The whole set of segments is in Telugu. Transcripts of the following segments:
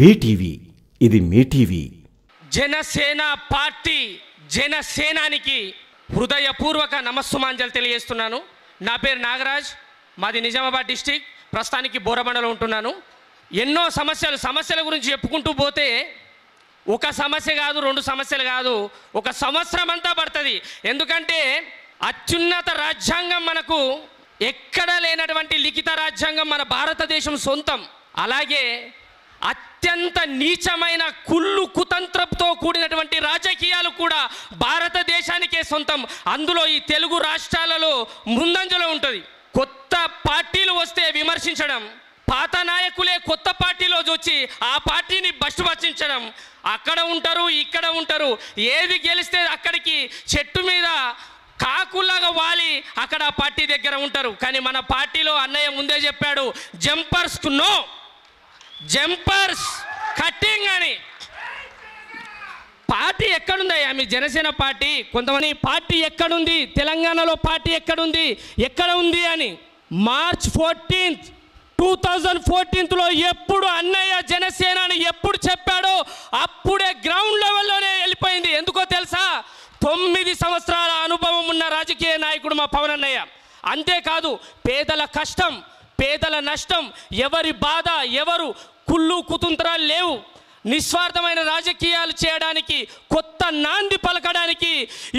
బీటీవీ ఇది మీ టీవీ. జనసేన పార్టీ జనసేనానికి హృదయపూర్వక నమస్సుమాంజలు తెలియజేస్తున్నాను. నా పేరు నాగరాజ్ మాది నిజామాబాద్ డిస్టిక్ ప్రస్తుతానికి బోరబండలో ఉంటున్నాను. ఎన్నో సమస్యలు సమస్యల గురించి చెప్పుకుంటూ పోతే ఒక సమస్య కాదు రెండు సమస్యలు కాదు ఒక సంవత్సరం అంతా పడుతుంది. ఎందుకంటే అత్యున్నత రాజ్యాంగం మనకు ఎక్కడ లేనటువంటి లిఖిత రాజ్యాంగం మన భారతదేశం సొంతం. అలాగే అత్యంత నీచమైన కుళ్ళు కుతంత్రంతో కూడినటువంటి రాజకీయాలు కూడా భారతదేశానికే సొంతం. అందులో ఈ తెలుగు రాష్ట్రాలలో ముందంజలో ఉంటుంది. కొత్త పార్టీలు వస్తే విమర్శించడం పాత నాయకులే కొత్త పార్టీలో వచ్చి ఆ పార్టీని బస్టుపట్టించడం అక్కడ ఉంటారు ఇక్కడ ఉంటారు. ఏది గెలిస్తే అక్కడికి చెట్టు మీద కాకుల్లాగా వాలి అక్కడ ఆ పార్టీ దగ్గర ఉంటారు. కానీ మన పార్టీలో అన్నయ్య ముందే చెప్పాడు జంపర్స్కు నో. జంపర్స్ కట్టింగ్ అని. పార్టీ ఎక్కడుందయ్యా? మీ జనసేన పార్టీ కొంతమంది పార్టీ ఎక్కడుంది? తెలంగాణలో పార్టీ ఎక్కడుంది? ఎక్కడ ఉంది అని. మార్చ్ ఫోర్టీన్త్ టూ థౌజండ్ ఫోర్టీన్త్లో ఎప్పుడు అన్నయ్య జనసేన అని ఎప్పుడు చెప్పాడో అప్పుడే గ్రౌండ్ లెవెల్లోనే వెళ్ళిపోయింది. ఎందుకో తెలుసా? తొమ్మిది సంవత్సరాల అనుభవం ఉన్న రాజకీయ నాయకుడు మా పవన్ అన్నయ్య అంతేకాదు పేదల కష్టం పేదల నష్టం ఎవరి బాధ ఎవరు కుళ్ళు కుతంత్రాలు లేవు. నిస్వార్థమైన రాజకీయాలు చేయడానికి కొత్త నాంది పలకడానికి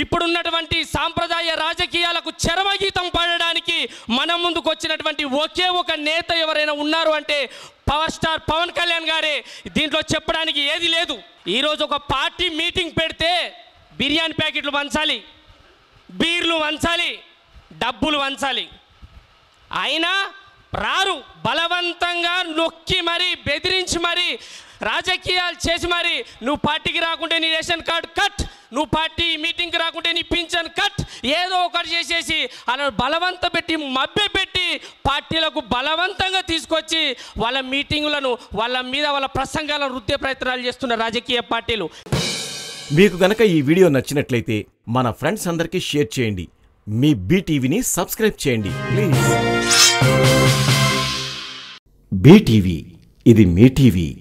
ఇప్పుడున్నటువంటి సాంప్రదాయ రాజకీయాలకు చరమగీతం పాడడానికి మన ముందుకు వచ్చినటువంటి ఒకే ఒక నేత ఎవరైనా ఉన్నారు అంటే పవర్ స్టార్ పవన్ కళ్యాణ్ గారే. దీంట్లో చెప్పడానికి ఏది లేదు. ఈరోజు ఒక పార్టీ మీటింగ్ పెడితే బిర్యానీ ప్యాకెట్లు వంచాలి బీర్లు వంచాలి డబ్బులు వంచాలి. అయినా రారు బలవంతంగా నొక్కి మరి బెదిరించి మరి రాజకీయాలు చేసి మరి నువ్వు పార్టీకి రాకుంటే నీ రేషన్ కార్డు కట్ నువ్వు పార్టీ మీటింగ్కి రాకుంటే నీ పింఛన్ కట్ ఏదో ఒకటి చేసేసి అలా బలవంత పెట్టి మభ్య పెట్టి పార్టీలకు బలవంతంగా తీసుకొచ్చి వాళ్ళ మీటింగులను వాళ్ళ మీద వాళ్ళ ప్రసంగాలను వృత్తి ప్రయత్నాలు చేస్తున్న రాజకీయ పార్టీలు. మీకు గనక ఈ వీడియో నచ్చినట్లయితే మన ఫ్రెండ్స్ అందరికీ షేర్ చేయండి. మీ బీటీవీని సబ్స్క్రైబ్ చేయండి. ప్లీజ్. బీటీవీ ఇది మీ టీవీ.